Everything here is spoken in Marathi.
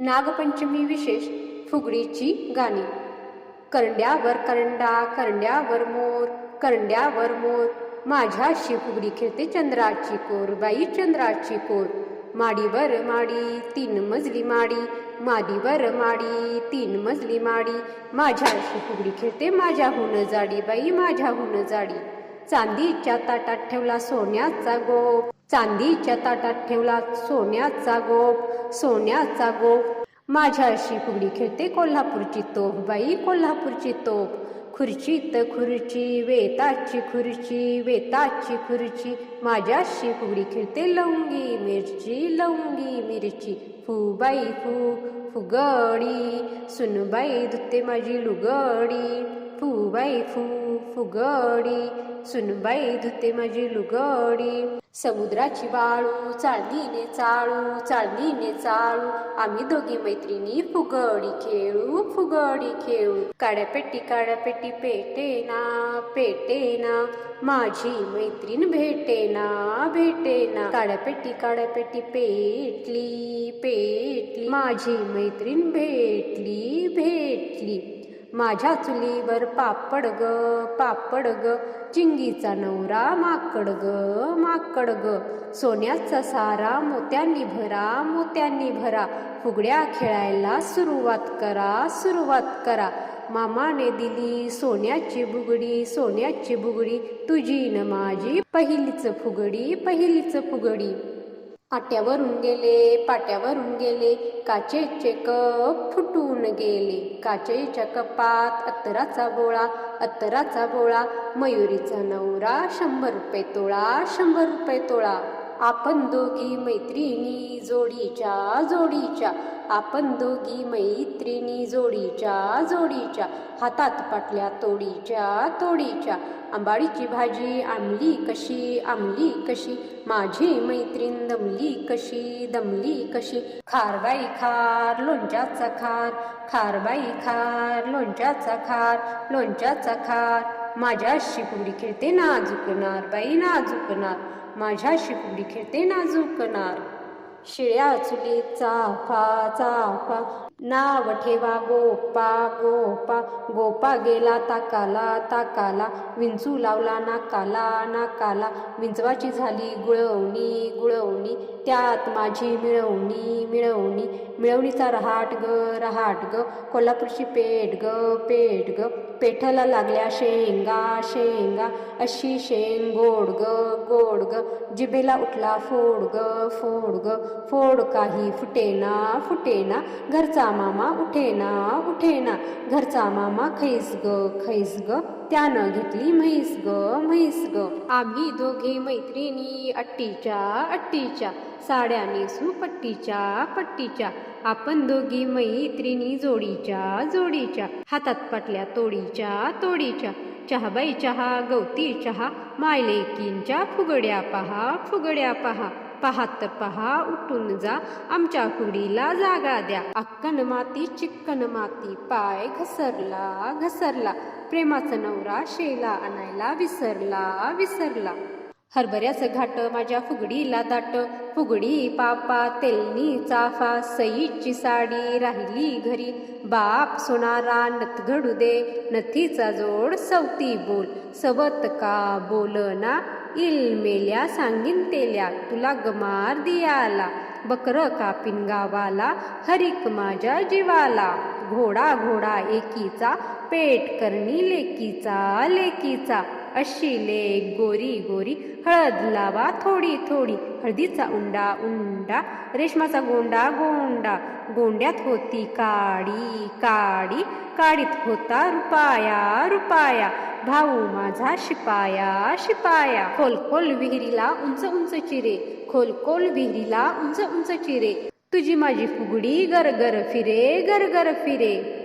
नागपंचमी विशेष फुगडीची गाणी. करंड्यावर करंडा करंड्यावर मोर करंड्यावर मोर. माझ्याशी फुगडी खेळते चंद्राची कोर बाई चंद्राची कोर. माडीवर माडी तीन मजली माडी. माडीवर माडी तीन मजली माडी. माझ्याशी फुगडी खेळते माझ्याहून जाडी बाई माझ्याहून जाडी. चांदीच्या ताटात ठेवला सोन्याचा गोप. चांदीच्या ताटात ठेवला सोन्याचा गोप सोन्याचा गोप. माझ्याशी फुगडी खेळते कोल्हापूरची तोफ बाई कोल्हापूरची तोफ. खुर्चीत खुर्ची वेताची खुर्ची वेताची खुर्ची. माझ्याशी फुगडी खेळते लवंगी मिरची लवंगी मिरची. फुबाई फू फुगडी. सुनबाई धुते माझी लुगडी. फुबाई फू फुगडी सुनबाई धुते माझी लुगडी. समुद्राची वाळू चाळणीने चाळू चाळणीने चाळू. आम्ही दोघी मैत्रिणी फुगडी खेळू फुगडी खेळू. काड्यापेटी काड्यापेटी पेटेना पेटेना. माझी मैत्रीण भेटेना भेटेना. काड्यापेटी काड्यापेटी पेटली पेटली. माझी मैत्रीण भेटली भेटली. माझ्या चुलीवर पापड ग पापड ग. चिंगीचा नवरा माकड ग माकड ग. सोन्याचा सारा मोत्यांनी भरा मोत्यांनी भरा. फुगड्या खेळायला सुरुवात करा सुरुवात करा. मामाने दिली सोन्याची बुगडी सोन्याची बुगडी. तुझी न माझी पहिलीच फुगडी पहिलीच फुगडी. आट्यावरून गेले पाट्यावरून गेले. काचेचे कप फुटून गेले. काचेच्या कपात अत्तराचा बोळा अत्तराचा बोळा. मयुरीचा नवरा शंभर रुपये तोळा शंभर रुपये तोळा. आपण दोघी मैत्रिणी जोडीच्या जोडीच्या आपण दोघी मैत्रिणी जोडीच्या जोडीच्या हातात पाटल्या तोडीच्या तोडीच्या. आंबाडीची भाजी आमली कशी आमली कशी? माझी मैत्रीण दमली कशी दमली कशी? खारबाई खार लोणच्याचा खार. खारबाई खार लोणच्याचा खार लोणच्याचा खार. माझ्याशी पुढी खेळते नाजुकणार बाई नाजुकणार माझ्याशी फुगडी खेळते नाजूक नार. शिळ्या चुलीत चाफा चाफा नाव ठेवा गोपा गोपा. गोपा गेला ताकाला ताकाला. विंचू लावला नाकाला नाकाला. विंचवाची झाली गुळवणी गुळवणी. त्यात माझी मिळवणी मिळवणी मिळवणीचा रहाट ग रहाट ग. कोल्हापूरची पेट ग पेट ग. पेठाला लागल्या शेंगा शेंगा. अशी शेंग गोड ग गोड ग. जिभेला उठला फोड ग फोड ग. फोड काही फुटेना फुटेना. घरचा मामा उठेना उठेना. घरचा मामा खैस ग खैस ग. त्यानं घेतली म्हैस ग म्हैस ग. आम्ही दोघे मैत्रिणी अट्टीच्या अट्टीच्या. साड्या नेसू पट्टीच्या पट्टीच्या. आपण दोघी मैत्रिणी जोडीच्या जोडीच्या. हातात पटल्या तोडीच्या तोडीच्या. चहाबाई चहा गवती चहा. मायलेकींच्या फुगड्या पहा फुगड्या पहा. पहात पहा उठून जा. आमच्या कुडीला जागा द्या. अक्कन माती चिक्कन माती. पाय घसरला घसरला. प्रेमाचा नवरा शेला आणायला विसरला विसरला. हरभऱ्याचं घाट माझ्या फुगडीला दाट. फुगडी पापा तेलनी चाफा सईची साडी राहिली घरी. बाप सोनारा नथ घडू दे नथीचा जोड सवती बोल. सवत का बोलना इल मेल्या सांगीन तेल्या. तुला गमार दियाला बकर कापिन गावाला हरिक माझ्या जीवाला. घोडा घोडा एकीचा पेट करणी लेकीचा लेकीचा. अशी लेक गोरी गोरी हळद लावा थोडी थोडी. हळदीचा उंडा उंडा रेशमाचा गोंडा गोंडा. गोंड्यात होती काडी काडी. काडीत होता रुपाया रुपाया. भाऊ माझा शिपाया शिपाया. खोल खोल विहिरीला उंच उंच चिरे. खोल खोल विहिरीला उंच उंच चिरे. तुझी माझी फुगडी गर गर फिरे गर गर फिरे.